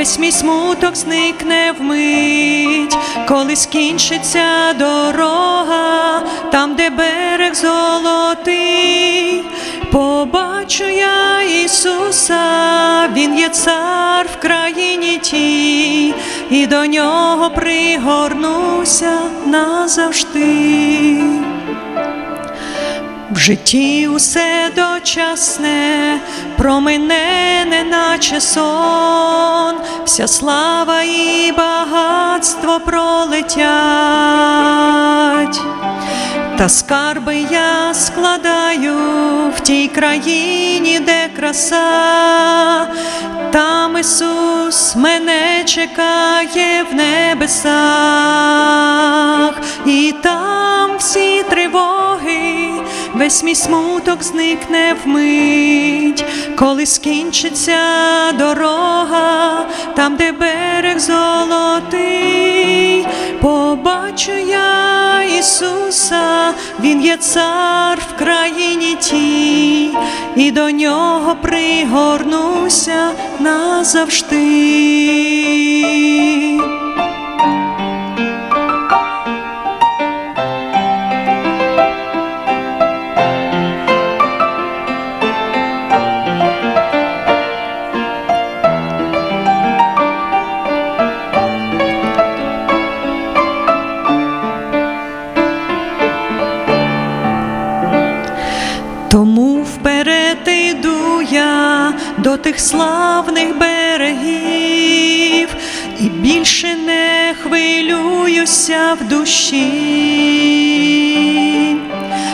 весь мій смуток зникне вмить, коли скінчиться дорога, там, де берег золотий, побачу я Ісуса, Він є цар в країні тій, і до нього пригорнуся назавжди. Житті усе дочасне, промине, неначе сон, вся слава і багатство пролетять. Та скарби я складаю в тій країні, де краса, там Ісус мене чекає в небесах, і там всі тривоги, весь мій смуток зникне вмить, коли скінчиться дорога, там, де берег золотий, побачу я Ісуса, Він є цар в країні тій, і до нього пригорнуся назавжди. Тому вперед іду я до тих славних берегів і більше не хвилююся в душі.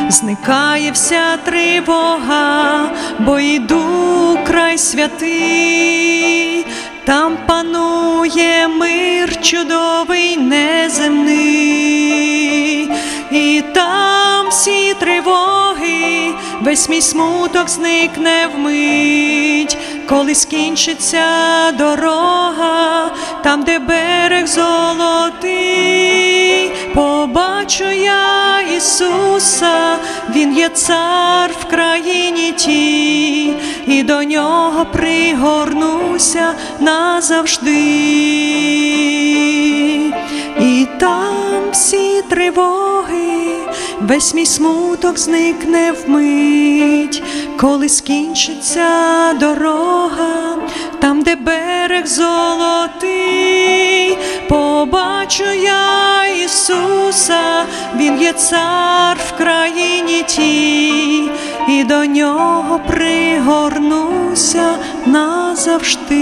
Зникає вся тривога, бо йду край святий, там панує мир чудовий неземний, весь мій смуток зникне вмить, коли скінчиться дорога, там, де берег золотий, побачу я Ісуса, Він є цар в країні тій, і до нього пригорнуся назавжди. Там всі тривоги, весь мій смуток зникне вмить, коли скінчиться дорога, там, де берег золотий, побачу я Ісуса, Він є цар в країні тій, і до нього пригорнуся назавжди.